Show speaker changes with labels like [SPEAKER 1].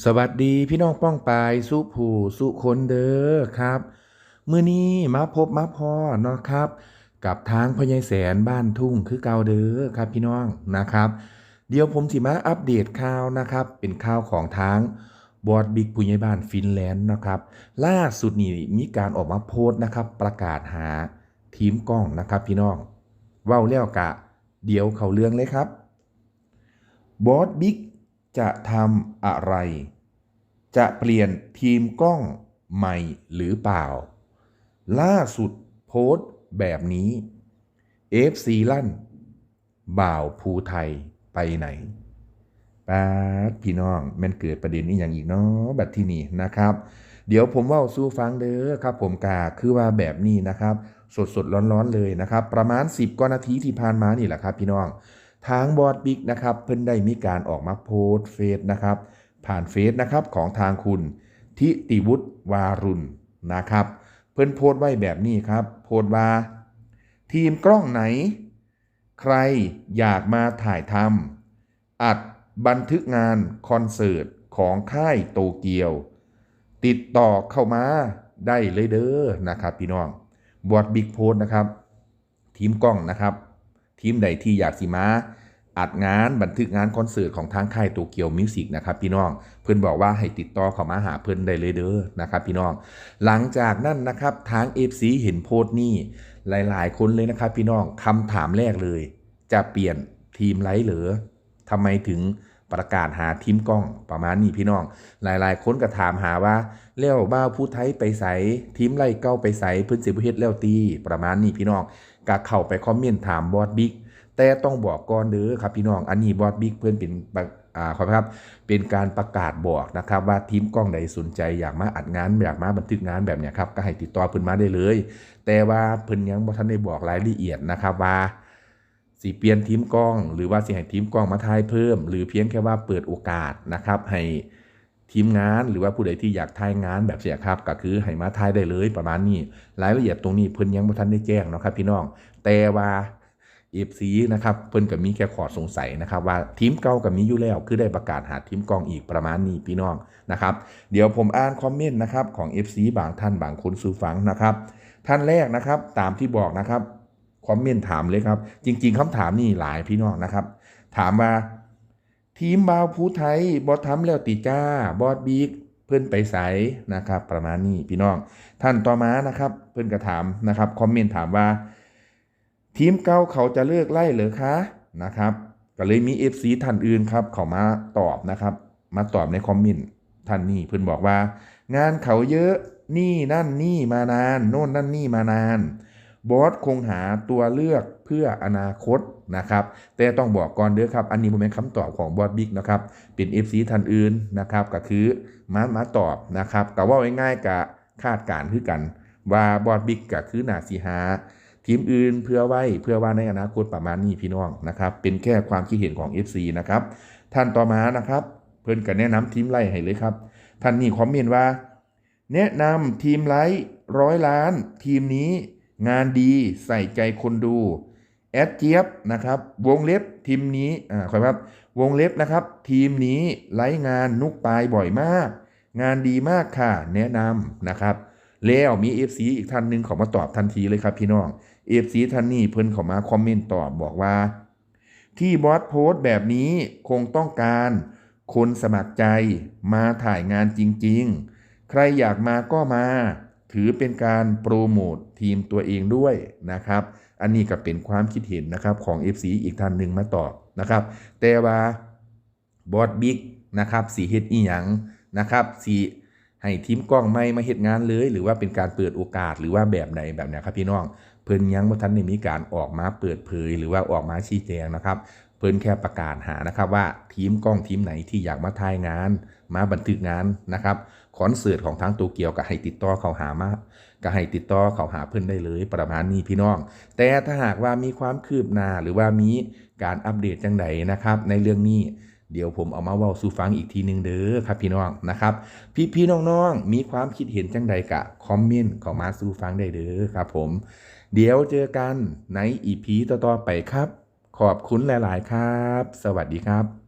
[SPEAKER 1] สวัสดีพี่น้องป้องปายสุผู้สุคนเด้อครับ มื้อนี้มาพบมาพอเนาะครับ กับทางพญายแสนบ้านทุ่งคือเก่าเด้อครับพี่น้องนะครับ เดี๋ยวผมสิมาอัปเดตข่าวนะครับ เป็นข่าวของทางบอร์ดบิ๊กผู้ใหญ่บ้านฟินแลนด์นะครับ ล่าสุดนี่มีการออกมาโพสต์นะครับ ประกาศหาทีมกล้องนะครับพี่น้องเว้าแล้วกะ เดี๋ยวเขาเรื่องเลยครับบอสบิ๊ก จะทำอะไร จะเปลี่ยนทีมกล้องใหม่หรือเปล่า ล่าสุดโพสต์แบบนี้ FC ลั่น บ่าวภูไทยไปไหนป้าพี่น้องแมันเกิดประเด็นนี้อย่างอีกเนาะแบบที่นี่นะครับ เดี๋ยวผมว่าสู้ฟังเด้อครับ ผมกาคือว่าแบบนี้นะครับ สดสดๆร้อนๆเลยนะครับ ประมาณ 10กว่านาทีที่ผ่านมานี่แหละครับ พี่น้อง ทางบอดบิ๊กนะครับเพิ่นได้มีการออกมาโพสต์เฟซนะครับ ผ่านเฟซนะครับของทางคุณทิติวุฒิวารุณนะครับ เพิ่นโพสต์ไว้แบบนี้ครับ โพสต์ว่า ทีมกล้องไหน ใครอยากมาถ่ายทำอัดบันทึกงานคอนเสิร์ตของค่ายโตเกียว ติดต่อเข้ามาได้เลยเด้อนะครับพี่น้องบอดบิ๊กโพสนะครับ ทีมกล้องนะครับ ทีมใดที่อยากสิมาอัดงานบันทึกงานคอนเสิร์ตของทางค่ายโตเกียวมิวสิกนะครับพี่น้องเพื่อนบอกว่าให้ติดต่อเข้ามาหาเพื่อนได้เลยเด้อนะครับพี่น้องหลังจากนั้นนะครับทาง FC เห็นโพสต์นี่หลาย ๆ คนเลยนะครับพี่น้องคำถามแรกเลย จะเปลี่ยนทีมไลท์เหรือทำไมถึง ประกาศหาทีมกล้องประมาณนี้พี่น้อง หลายๆ คนก็ถามหาว่าเลี้ยวบ้าผู้ไทยไปใสทีมไล่เก้าไปใสพื้นสิบเฮ็ดแล้วตีประมาณนี้พี่น้องก็เข้าไปคอมเมนต์ถามบอสบิ๊กแต่ต้องบอกก่อนเด้อครับพี่น้องอันนี้บอสบิ๊กเพื่อนเป็นอ่าขอครับเป็นการประกาศบอกนะครับว่าทีมกล้องใดสนใจอยากมาอัดงานอยากมาบันทึกงานแบบเนี้ยครับก็ให้ติดต่อเพิ่นมาได้เลย แต่ว่าเพิ่นยังบ่ทันได้บอกรายละเอียดนะครับว่า สิเปลี่ยนทีมกล้อง หรือว่าสิให้ทีมกล้องมาทายเพิ่ม หรือเพียงแค่ว่าเปิดโอกาสนะครับ ให้ทีมงานหรือว่าผู้ใดที่อยากทายงานแบบเสียครับ ก็คือให้มาทายได้เลยประมาณนี้ รายละเอียดตรงนี้เพิ่นยังบ่ทันได้แจ้งเนาะครับพี่น้องแต่ว่า FC นะครับเพิ่นก็มีแค่ขอสงสัยนะครับว่าทีมเก่ากับมีอยู่แล้ว คือได้ประกาศหาทีมกล้องอีกประมาณนี้พี่น้องนะครับเดี๋ยวผมอ่านคอมเมนต์นะครับของ FC บางท่านบางคนสู่ฟังนะครับ ท่านแรกนะครับตามที่บอกนะครับ คอมเมนต์ถามเลยครับ จริง ๆคำถามนี่หลายพี่น้องนะครับ ถามว่าทีมบาวผู้ไทยบอทำแล้วติจ้าบอสบิ๊กเพื่อนไปใสนะครับ ประมาณนี้พี่น้อง ท่านต่อมานะครับ เพื่อนก็ถามนะครับคอมเมนต์ถามว่า ทีมเก่าเขาจะเลิกไล่หรือคะนะครับก็เลยมี FC ท่านอื่นครับ เขามาตอบนะครับ มาตอบในคอมเมนต์ท่านนี้เพื่อนบอกว่า งานเขาเยอะนี่นั่นนี่มานาน โน่นนั่นนี่มานาน บอสคงหาตัวเลือกเพื่ออนาคตนะครับแต่ต้องบอกก่อนเด้อครับ อันนี้ผมเป็นคำตอบของบอสบิ๊กนะครับเป็น FC ท่านอื่นนะครับก็คือมามาตอบนะครับก็ว่าง่ายๆกับคาดการณ์คือกัน ว่าบอสบิ๊กก็คือนาสีหาทีมอื่นเพื่อไว้เพื่อว่าในอนาคตประมาณนี้พี่น้องนะครับเป็นแค่ความคิดเห็นของ FC นะครับท่านต่อมานะครับเพิ่นก็แนะนำทีมไล่ให้เลยครับท่านนี่คอมเมนต์ว่า แนะนำทีมไลท์ร้อยล้านทีมนี้ งานดีใส่ใจคนดู แอดเจี๊ยบนะครับ วงเล็บทีมนี้อ่าขอครับ วงเล็บนะครับ ทีมนี้ไลท์งานนุกปลายบ่อยมาก งานดีมากค่ะ แนะนำนะครับ แล้วมี FC อีกท่านหนึ่งเขามาตอบทันทีเลยครับพี่น้อง FC ท่านนี้เพิ่นเขามาคอมเมนต์ตอบบอกว่า ที่บอสโพสต์แบบนี้คงต้องการคนสมัครใจมาถ่ายงานจริง ๆ ใครอยากมาก็มา ถือเป็นการโปรโมททีมตัวเองด้วยนะครับ อันนี้ก็เป็นความคิดเห็นนะครับของ FC อีกท่านหนึ่งมาตอบนะครับ แต่ว่าบอสบิ๊กนะครับสีเฮ็ดอีหยังนะครับสีให้ทีมกล้องไม่มาเฮ็ดงานเลย หรือว่าเป็นการเปิดโอกาสหรือว่าแบบไหนแบบไหนครับพี่น้อง เพิ่นยังบ่าทันได้มีการออกมาเปิดเผย หรือว่าออกมาชี้แจงนะครับ เพิ่นแค่ประกาศหานะครับว่าทีมกล้องทีมไหนที่อยากมาถ่ายงาน มาบันทึกงานนะครับ อนเสิร์ตของทางโตเกียวก็ให้ติดต่อเขาหามาก็ให้ติดต่อเขาหาเพิ่นได้เลยประมาณนี้พี่น้อง แต่ถ้าหากว่ามีความคืบหน้าหรือว่ามีการอัปเดตจังใดนะครับ ในเรื่องนี้เดี๋ยวผมเอามาเว้าสู่ฟังอีกทีหนึงเด้อครับพี่น้องนะครับ พี่พี่น้องๆมีความคิดเห็นจังใดกะคอมเมนต์เข้ามาสู่ฟังได้เด้อครับผม เดี๋ยวเจอกันในอีพีต่อๆไปครับ ขอบคุณหลาย ๆ ครับ สวัสดีครับ